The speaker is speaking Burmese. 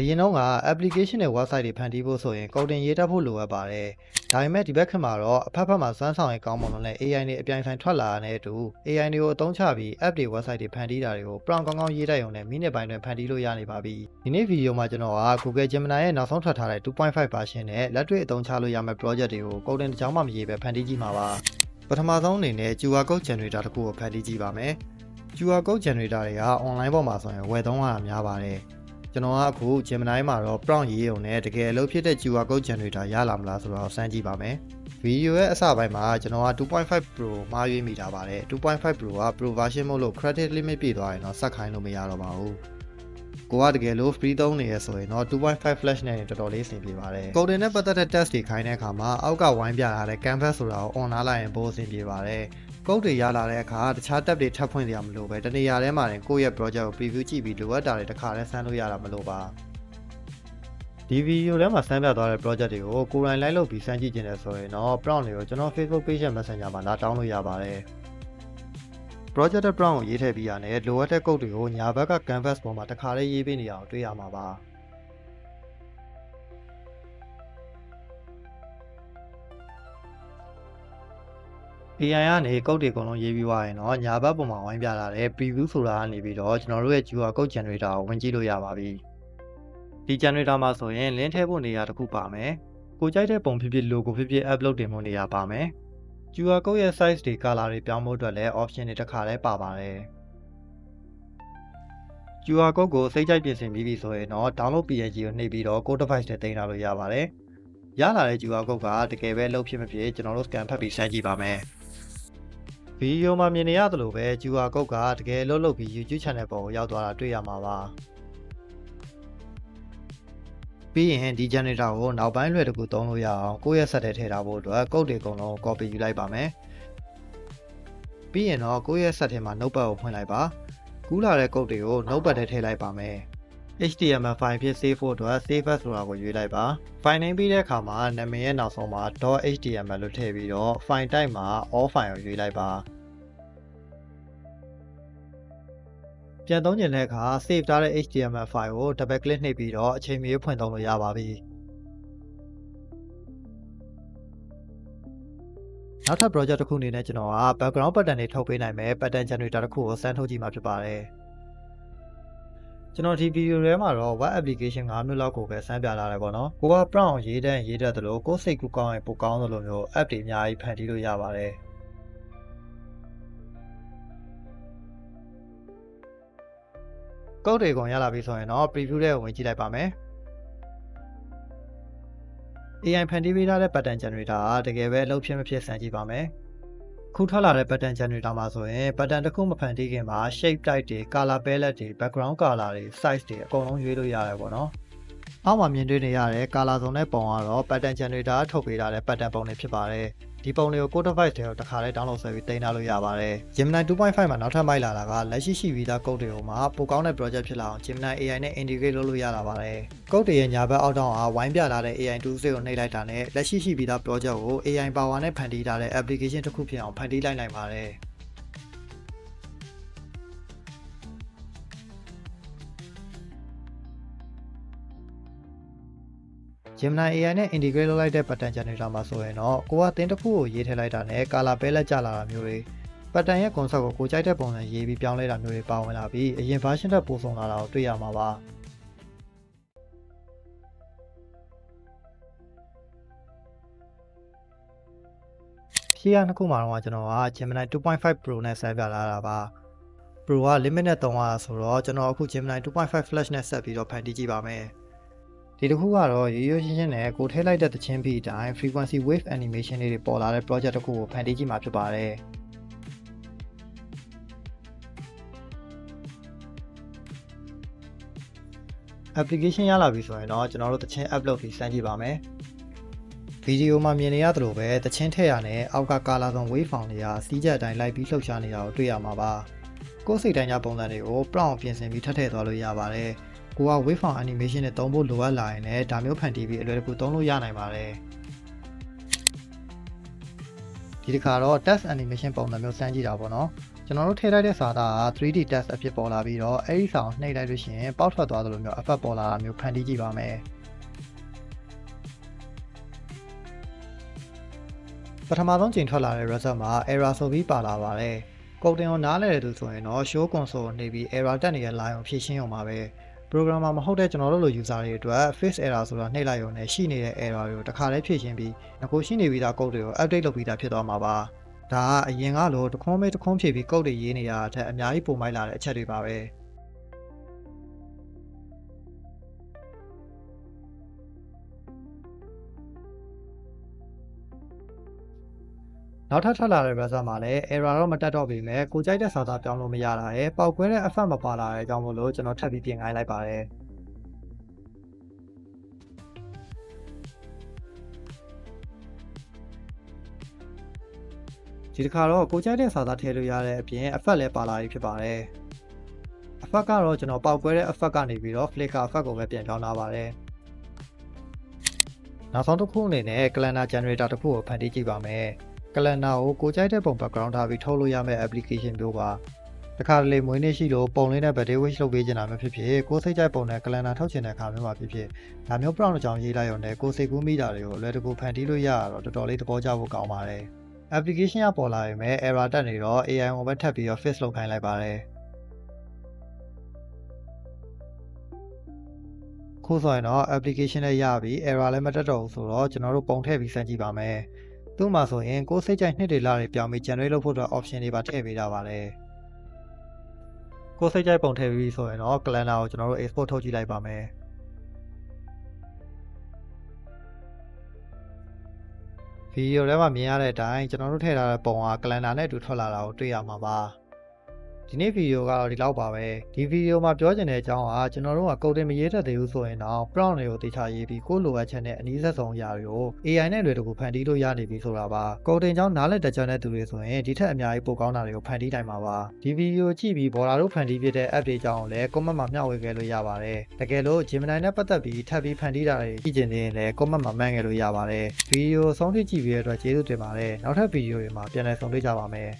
အရင်တော့က application နဲ့ website တွေဖန်တီးဖို့ဆိုရင် coding ရေးတတ်ဖို့လိုအပ်ပါတယ်။ဒါပေမဲ့ဒီဘက်ခေတ်မှာတော့အဖက်ဖက်မှာစွမ်းဆောင်ရည်ကောင်းမွန်လို့နဲ့ AI တွေအပြိုင်ဆိုင်ထွက်လာတဲ့အတူ AI တွေကိုအသုံးချပြီး app တွေ website တွေဖန်တီးတာတွေကို prompt ကောင်းကောင်းရေးတတ်ရုံနဲ့မိနစ်ပိုင်းတွင်ဖန်တီးလို့ရနေပါပြီ။ဒီနေ့ဗီဒီယိုမှာကျွန်တော်က Google Gemini ရဲ့နောက်ဆုံးထွက်ထားတဲ့2.5 version နဲ့လက်တွေ့အသုံးချလို့ရမယ့် project တွေကို coding တစ်ကြောင်းမှမရေးပဲဖန်တီးကြည့်မှာပါ။ပထမဆုံးအနေနဲ့ QR code generator တစ်ခုကိုဖန်တီးကြည့်ပါမယ်။ QR code generator တွေက online ပေါ်မှာဆိုရင်ဝယ်သုံးရတာများပါတယ်။ ကျွန်တော်ကအခု Gemini မှာတော့ prompt ရေးရုံနဲ့တကယ်အလုပ်ဖြစ်တဲ့ QR code generator ရလာမလားဆိုတော့စမ်းကြည့်ပါမယ်။ဗီဒီယိုရဲ့အစပိုင်းမှာကျွန်တော်က2.5 Pro မှားရွေးမိတာပါတယ်။2.5 Pro က Pro version မို့လို့ credit limit ပြည့်သွားရင်တော့ဆက်ခိုင်းလို့မရတော့ပါဘူး။ကိုကတကယ်လို့ free သုံးနေရဆိုရင်တော့2.5 flash နဲ့တော်တော်လေးအဆင်ပြေပါတယ်။ coding နဲ့ပတ်သက်တဲ့ test တွေခိုင်းတဲ့အခါမှာအောက်ကဝိုင်းပြထားတဲ့ canvas ဆိုတာကို on လာလိုက်ရင်ပိုအဆင်ပြေပါတယ်။ ကုတ်တွေရလာတဲ့အခါတခြား tab တွေထပ်ဖွင့်ကြရမလို့ပဲတနေရာထဲမှာတင်ကိုယ့်ရဲ့ project ကို preview ကြည့်ပြီးလိုအပ်တာတွေတစ်ခါတည်းဆန်းလို့ရတာမလို့ပါဒီဗီဒီယိုထဲမှာဆန်းပြသွားတဲ့ project တွေကိုကိုယ်တိုင်လိုက်လုပ်ပြီးစမ်းကြည့်ခြင်းနဲ့ဆိုရင်တော့ prompt တွေကိုကျွန်တော် Facebook page ရဲ့ Messenger မှာလာတောင်းလို့ရပါတယ် project ရဲ့ prompt ကိုရေးထည့်ပြီးရတယ်လိုအပ်တဲ့ကုတ်တွေကိုညာဘက်က canvas ပေါ်မှာတစ်ခါတည်းရေးပေးနေအောင်တွေ့ရမှာပါ။ AI ကနေကုတ်တွေအကုန်လုံးရေးပြီးသွားရင်တော့ညာဘက်ပုံမှာဝိုင်းပြလာတဲ့ preview ဆိုတာကနေပြီးတော့ကျွန်တော်တို့ရဲ့ QR code generator ကိုဝင်ကြည့်လို့ရပါပြီ။ဒီ generator မှာဆိုရင် link ထည့်ဖို့နေရာတစ်ခုပါမယ်။ကိုကြိုက်တဲ့ပုံဖြစ်ဖြစ် logo ဖြစ်ဖြစ် upload တင်ဖို့နေရာပါမယ်။ QR code ရဲ့ size တွေ color တွေပြောင်းဖို့အတွက်လည်း option တွေတစ်ခါတည်းပါပါတယ်။ QR code ကိုစိတ်ကြိုက်ပြင်ဆင်ပြီးပြီဆိုရင်တော့ download PNG ကိုနှိပ်ပြီးတော့ code device နဲ့တင်ထားလို့ရပါတယ်။ ရလာတဲ့ QR code ကတကယ်ပဲလုပ်ဖြစ်မဖြစ်ကျွန်တော်တို့ scan ဖတ်ပြီးစမ်းကြည့်ပါမယ်။ဗီဒီယိုမှာမြင်နေရသလိုပဲ QR code ကတကယ်လှုပ်လှုပ်ပြီး YouTube channel ပေါ်ကိုရောက်သွားတာတွေ့ရမှာပါပြီးရင်ဒီ generator ကိုနောက်ပိုင်းလွယ်တကူသုံးလို့ရအောင်ကိုယ့်ရဲ့ set ထဲထည့်ထားဖို့အတွက် code တွေအကုန်လုံး copy ယူလိုက်ပါမယ်ပြီးရင်တော့ကိုယ့်ရဲ့ set ထဲမှာ notepad ကိုဖွင့်လိုက်ပါကူးလာတဲ့ code တွေကို notepad ထဲထည့်လိုက်ပါမယ် HTML file ဖြစ် save ဖို့အတွက် save as ဆိုတာကိုရွေးလိုက်ပါ file name ပြီးတဲ့အခါမှာနာမည်ရဲ့နောက်ဆုံးမှာ .html လို့ထည့်ပြီးတော့ file type မှာ all file ကိုရွေးလိုက်ပါပြန်သုံးကျင်တဲ့အခါ save ထားတဲ့ HTML file ကို double click နှိပ်ပြီးတော့အချိန်မီဖွင့်သုံးလို့ရပါပြီနောက်ထပ် project တစ်ခုအနေနဲ့ကျွန်တော်က background pattern တွေထုတ်ပေးနိုင်မယ် pattern generator တစ်ခုကိုစမ်းထုတ်ကြည့်မှာဖြစ်ပါတယ် ကျွန်တော်ဒီဗီဒီယိုထဲမှာတော့ web application 5မျိုးလောက်ကိုပဲစမ်းပြလာတယ်ပေါ့နော်ကိုက prompt ရေးတဲ့ရေးတတ်သလိုကိုယ်စိတ်ကူးကောင်းရင်ပိုကောင်းသလိုမျိုး app တွေအများကြီးဖန်တီးလို့ရပါတယ်ကုတ်တွေကုန်ရလာပြီဆိုရင်တော့ preview ထဲကိုဝင်ကြည့်လိုက်ပါမယ် AI ဖန်တီးပေးထားတဲ့ pattern generator ကတကယ်ပဲအလုပ်ဖြစ်မဖြစ်စမ်းကြည့်ပါမယ် ခုထွက်လာတဲ့ pattern generator မှာဆိုရင် pattern တစ်ခုမဖန်တီးခင်မှာ shape type တွေ color palette တွေ background color တွေ size တွေအကုန်လုံးရွေးလို့ရတယ်ပေါ့နော်။အောက်မှာမြင်တွေ့နေရတဲ့ color စုံတဲ့ပုံကတော့ pattern generator ထုတ်ပေးထားတဲ့ pattern ပုံတွေဖြစ်ပါတယ်။ ဒီပုံတွေကို code device တွေကိုတစ်ခါလေး download ဆွဲပြီးတင်ထားလို့ရပါတယ်။ Gemini 2.5မှာနောက်ထပ်မိုက်လာတာကလက်ရှိရှိပြီးသား code တွေကိုမှပိုကောင်းတဲ့ project ဖြစ်လာအောင် Gemini AI နဲ့ integrate လုပ်လို့ရတာပါတယ်။ code တွေရဲ့ညာဘက်အောက်တောင်အားဝိုင်းပြထားတဲ့ AI tools တွေကိုနှိပ်လိုက်တာနဲ့လက်ရှိရှိပြီးသား project ကို AI power နဲ့ဖန်တီးထားတဲ့ application တစ်ခုဖြစ်အောင်ဖန်တီးလိုက်နိုင်ပါတယ်။ ဂျင်မနီ AI နဲ့ integrate လုပ်လိုက်တဲ့ pattern generator မှာဆိုရင်တော့ကိုကသင်တစ်ခုကိုရေးထည့်လိုက်တာနဲ့ color palette ကျလာတာမျိုးတွေ pattern ရဲ့ concept ကိုကိုကြိုက်တဲ့ပုံစံရေးပြီးပြောင်းလဲတာမျိုးတွေပါဝင်လာပြီးအရင် version ထက်ပိုဆုံးလာတာကိုတွေ့ရမှာပါရှေ့ကနှစ်ခုမှာတော့ကျွန်တော်က Gemini 2.5 Pro နဲ့ဆက်ပြလာတာပါ Pro က limit နဲ့သုံးရတာဆိုတော့ကျွန်တော်အခု Gemini 2.5 Flash နဲ့ဆက်ပြီးတော့ဖန်တီးကြည့်ပါမယ် ဒီတစ်ခုကတော့ရိုးရိုးရှင်းရှင်းနဲ့ကိုထည့်လိုက်တဲ့သချင်းပြီးအတိုင်း frequency wave animation တွေပေါ်လာတဲ့ project တစ်ခုကိုဖန်တီးကြည့်မှာဖြစ်ပါတယ်။ application ရလာပြီဆိုရင်တော့ကျွန်တော်တို့သချင်း upload ပြီးစမ်းကြည့်ပါမယ်။ဗီဒီယိုမှာမြင်နေရသလိုပဲသချင်းထည့်ရနဲ့အောက်ကကာလာဆောင် wave form တွေကစီးချက်အတိုင်းလိုက်ပြီးလှုပ်ရှားနေတာကိုတွေ့ရမှာပါ။ကိုယ်စိတ်တိုင်းကြပုံစံတွေကို prompt ပြင်ဆင်ပြီးထပ်ထည့်သွားလို့ရပါတယ်။ ကိုက wave form animation နဲ့သုံးဖို့လိုအပ်လာရင်လည်းဒါမျိုးဖန်တီးပြီးအလွယ်တကူသုံးလို့ရနိုင်ပါတယ်ဒီတစ်ခါတော့ text animation ပုံစံမျိုးစမ်းကြည့်တာပေါ့နော်ကျွန်တော်တို့ထည့်လိုက်တဲ့စာသားက 3D test အဖြစ်ပေါ်လာပြီးတော့အဲ့ဒီစာကိုနှိပ်လိုက်လို့ရှိရင်ပေါက်ထွက်သွားသလိုမျိုးအဖက်ပေါ်လာတာမျိုးဖန်တီးကြည့်ပါမယ်ပထမဆုံးချိန်ထွက်လာတဲ့ result မှာ error ဆိုပြီးပါလာပါတယ်ကုတ်တင်ကိုနားလဲတဲ့သူဆိုရင်တော့ show console ကိုနှိပ်ပြီး error တက်နေတဲ့ line ကိုဖြည့်ရှင်းရုံပါပဲ programmer မဟုတ်တဲ့ကျွန်တော်တို့လို user တွေအတွက် fix error ဆိုတာနှိပ်လိုက်ရုံနဲ့ရှိနေတဲ့ error တွေကိုတစ်ခါတည်းဖြည့်ရှင်းပြီးငကိုရှိနေပြီးသား code တွေကို update လုပ်ပြီးသားဖြစ်သွားမှာပါဒါကအရင်ကလိုတစ်ခွန်းမေးတစ်ခွန်းဖြည့်ပြီး code တွေရေးနေတာအထက်အများကြီးပိုမိုက်လာတဲ့အချက်တွေပါပဲ နောက်ထပ်ထွက်လာတဲ့ result မှာလည်း error တော့မတက်တော့ပေမဲ့ကိုကြိုက်တဲ့စာသားပြောင်းလို့မရတာရယ်ပောက်ကွဲတဲ့ effect မပါလာတဲ့အကြောင်းမို့လို့ကျွန်တော်ထပ်ပြီးပြင်ခိုင်းလိုက်ပါတယ်ဒီတစ်ခါတော့ကိုကြိုက်တဲ့စာသားထည့်လို့ရတဲ့အပြင် effect လည်းပါလာပြီဖြစ်ပါတယ် effect ကတော့ကျွန်တော်ပောက်ကွဲတဲ့ effect ကနေပြီးတော့ flicker effect ကိုပဲပြန်ပြောင်းလာပါတယ်နောက်ဆုံးတစ်ခုအနေနဲ့ calendar generator တစ်ခုကိုဖန်တီးကြည့်ပါမယ် ကလန်နာကိုကိုကြိုက်တဲ့ပုံ background ထားပြီးထုတ်လို့ရမယ့် application မျိုးပါတခါတလေမွေးနေ့ရှိလို့ပုံလေးနဲ့ birthday wish လုပ်ပေးချင်တာမျိုးဖြစ်ဖြစ်ကိုစိတ်ကြိုက်ပုံနဲ့ကလန်နာထုတ်ချင်တဲ့အခါမျိုးမှာဖြစ်ဖြစ်ဒါမျိုး prompt အကြောင်းရေးလိုက်ရုံနဲ့ကိုစိတ်ကူးမိတာတွေကိုအလွယ်တကူဖန်တီးလို့ရတာတော့တော်တော်လေးသဘောကျဖို့ကောင်းပါတယ် application ကပေါ်လာရင်ပဲ error တက်နေတော့ AI ကိုပဲထပ်ပြီးတော့ fix လုပ်ခိုင်းလိုက်ပါတယ်ခုဆိုရင်တော့ application နဲ့ရပြီ error လည်းမတက်တော့ဘူးဆိုတော့ကျွန်တော်တို့ပုံထည့်ပြီးစမ်းကြည့်ပါမယ် သူ့မှာဆိုရင်ကိုယ်စိတ်ကြိုက်နှစ်တွေလာတွေပြောင်းပြီး generate လုပ်ဖို့အတွက် option တွေပါထည့်ပေးတာပါတယ်ကိုယ်စိတ်ကြိုက်ပုံထည့်ပြီးဆိုရင်တော့ calendar ကိုကျွန်တော်တို့ export ထုတ်ကြည့်လိုက်ပါမယ်ဗီဒီယိုထဲမှာမြင်ရတဲ့အတိုင်းကျွန်တော်တို့ထည့်ထားတဲ့ပုံက calendar နဲ့အတူထွက်လာတာကိုတွေ့ရမှာပါ ဒီနေ့ဗီဒီယိုကတော့ဒီလောက်ပါပဲဒီဗီဒီယိုမှာပြောချင်တဲ့အကြောင်းကကျွန်တော်တို့ကကုတ်တင်မရေးတတ်သေးဘူးဆိုရင်တော့ prompt တွေကိုတေချာရေးပြီးကိုယ်လိုအပ်ချက်နဲ့အနည်းဆက်ဆုံးအရာတွေကို AI နဲ့လွယ်တကူဖန်တီးလို့ရနေပြီဆိုတာပါကုတ်တင်ကြောင်းနားလည်တတ်ကြတဲ့သူတွေဆိုရင်ဒီထက်အများကြီးပိုကောင်းတာတွေကိုဖန်တီးနိုင်မှာပါဒီဗီဒီယိုကြည့်ပြီးဘော်လာတို့ဖန်တီးပြတဲ့ app တွေကြောင်းလည်း comment မှာမျှဝေခဲ့လို့ရပါတယ်တကယ်လို့ Gemini နဲ့ပတ်သက်ပြီးထပ်ပြီးဖန်တီးတာတွေကြည့်ချင်သေးရင်လည်း comment မှာမှန်းခဲ့လို့ရပါတယ်ဗီဒီယိုဆုံးဖြတ်ကြည့်ပြီးတဲ့အတွက်ကျေးဇူးတင်ပါတယ်နောက်ထပ်ဗီဒီယိုတွေမှာပြန်လည်ဆုံတွေ့ကြပါမယ်